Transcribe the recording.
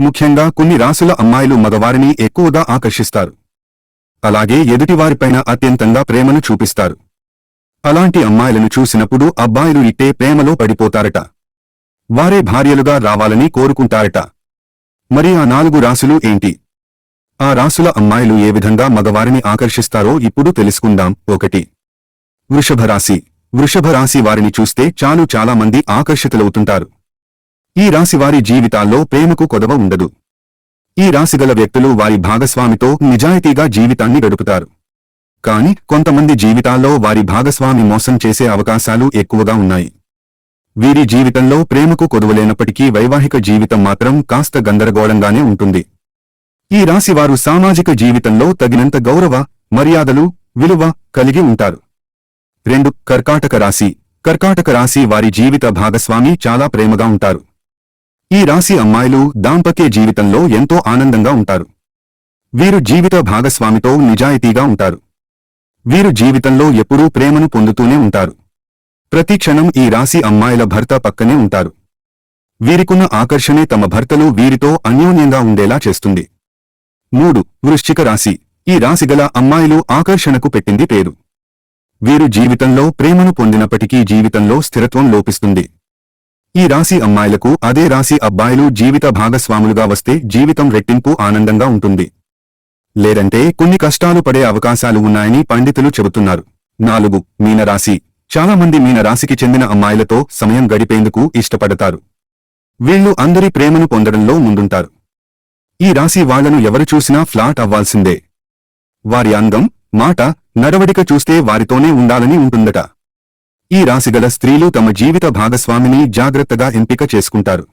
ముఖ్యంగా కొన్ని రాసుల అమ్మాయిలు మగవారిని ఎక్కువగా ఆకర్షిస్తారు. అలాగే ఎదుటివారిపైన అత్యంతంగా ప్రేమను చూపిస్తారు. అలాంటి అమ్మాయిలను చూసినప్పుడు అబ్బాయిలు ఇట్టే ప్రేమలో పడిపోతారట. వారే భార్యలుగా రావాలని కోరుకుంటారట. మరి ఆ నాలుగు రాసులు ఏంటి? ఆ రాసుల అమ్మాయిలు ఏ విధంగా మగవారిని ఆకర్షిస్తారో ఇప్పుడు తెలుసుకుందాం. ఒకటి. వృషభరాశి. వృషభరాశి వారిని చూస్తే చాలు చాలా మంది ఆకర్షితులవుతుంటారు. ఈ రాశివారి జీవితాల్లో ప్రేమకు కొదవ ఉండదు. ఈ రాశిగల వ్యక్తులు వారి భాగస్వామితో నిజాయితీగా జీవితాన్ని గడుపుతారు. కాని కొంతమంది జీవితాల్లో వారి భాగస్వామి మోసం చేసే అవకాశాలు ఎక్కువగా ఉన్నాయి. వీరి జీవితంలో ప్రేమకు కొదవలేనప్పటికీ వైవాహిక జీవితం మాత్రం కాస్త గందరగోళంగానే ఉంటుంది. ఈ రాశివారు సామాజిక జీవితంలో తగినంత గౌరవ మర్యాదలు విలువ కలిగి ఉంటారు. రెండు కర్కాటక రాశి. కర్కాటక రాశి వారి జీవిత భాగస్వామి చాలా ప్రేమగా ఉంటారు. ఈ రాశి అమ్మాయిలు దాంపత్య జీవితంలో ఎంతో ఆనందంగా ఉంటారు. వీరు జీవిత భాగస్వామితో నిజాయితీగా ఉంటారు. వీరు జీవితంలో ఎప్పుడూ ప్రేమను పొందుతూనే ఉంటారు. ప్రతి క్షణం ఈ రాశి అమ్మాయిల భర్త పక్కనే ఉంటారు. వీరికున్న ఆకర్షణే తమ భర్తలు వీరితో అన్యోన్యంగా ఉండేలా చేస్తుంది. మూడు వృశ్చిక రాశి. ఈ రాశిగల అమ్మాయిలు ఆకర్షణకు పెట్టింది పేరు. వీరు జీవితంలో ప్రేమను పొందినప్పటికీ జీవితంలో స్థిరత్వం లోపిస్తుంది. ఈ రాశి అమ్మాయిలకు అదే రాశి అబ్బాయిలు జీవిత భాగస్వాములుగా వస్తే జీవితం రెట్టింపు ఆనందంగా ఉంటుంది. లేదంటే కొన్ని కష్టాలు పడే అవకాశాలు ఉన్నాయని పండితులు చెబుతున్నారు. నాలుగు మీనరాశి. చాలా మంది మీనరాశికి చెందిన అమ్మాయిలతో సమయం గడిపేందుకు ఇష్టపడతారు. వీళ్ళు అందరి ప్రేమను పొందడంలో ముందుంటారు. ఈ రాశి వాళ్ళను ఎవరు చూసినా ఫ్లాట్ అవ్వాల్సిందే. వారి అందం మాట నడవడిక చూస్తే వారితోనే ఉండాలని ఉంటుందట. ఈ రాశిగల స్త్రీలు తమ జీవిత భాగస్వామిని జాగ్రత్తగా ఎంపిక చేసుకుంటారు.